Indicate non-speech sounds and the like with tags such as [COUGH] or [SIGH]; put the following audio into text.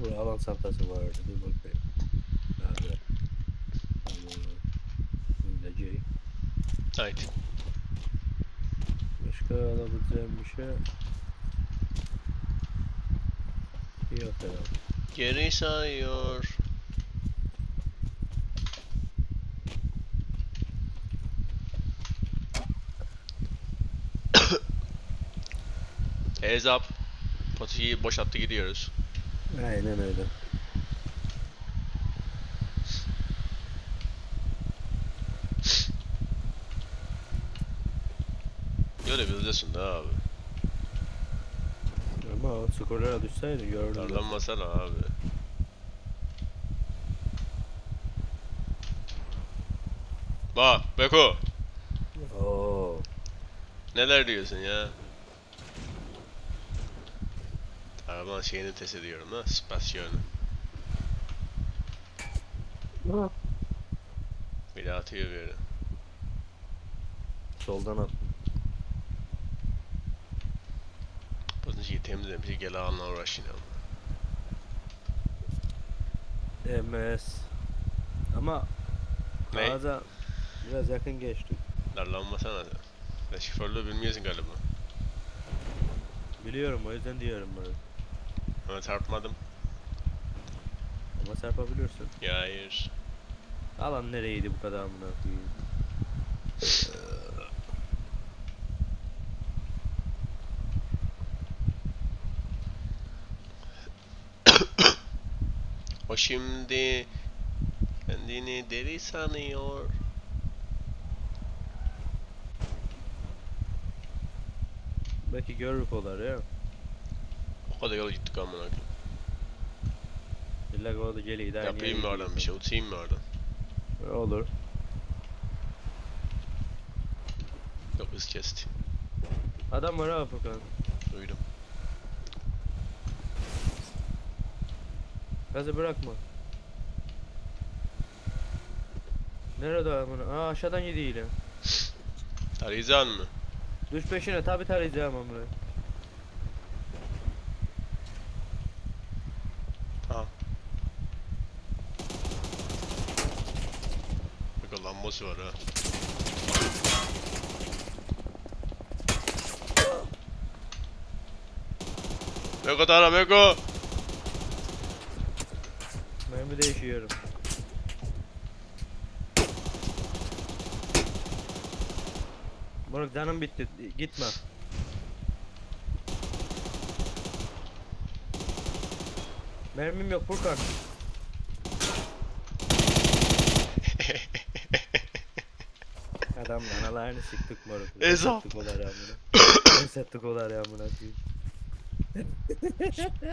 Burada alan çantası vardı. Dur bakayım. Nerede? Bulacağım. Haydi. Başka alabileceğim bir şey yok herhalde. Geri sayıyor. [COUGHS] Heads up. Potiyi boşalttı gidiyoruz. Aynen öyle. Görebilirsin de abi. Ama o skorlara düşseydi gördüm. Darlanmasana abi. Bak Beko. Oo. Neler diyorsun ya? Arabanın şeyini test ediyorum da spasyonu. Bir daha atıyor bir yere. Soldan at. Bunun şeyi temizlemiş gel alanla uğraşın ama. MS. Ama Ne? ağza biraz yakın geçtik. Darlanmasana sen. Sen şoförlüğü bilmiyorsun galiba. Biliyorum o yüzden diyorum bunu. Ama çarpmadım. Ama çarpabiliyorsun. Ya hayır. Alan nereydi bu kadar amına koyayım? O şimdi kendini deli sanıyor. Belki görürük olar ya. O kadar yol gittik amına koyayım. İlla ki o da geliyor. daha Yapayım mı oradan bir şey? Uçayım mı oradan? gidiyorsun? Olur. Yok hız kesti. Adam var ha Furkan. Duydum. Gazı bırakma. Nerede amına? Aa aşağıdan yediyle. Arayacağın mı? Düş peşine tabi tarayacağım amına. Bak lambası var ha. Meko tara Meko. Mermi değişiyorum. Moruk canım bitti. Gitme. Mermim yok Furkan. Adam analarını sıktık moruk. Ezap. Sıktık olar ya amına. Sıktık olar ya amına koyayım. [LAUGHS]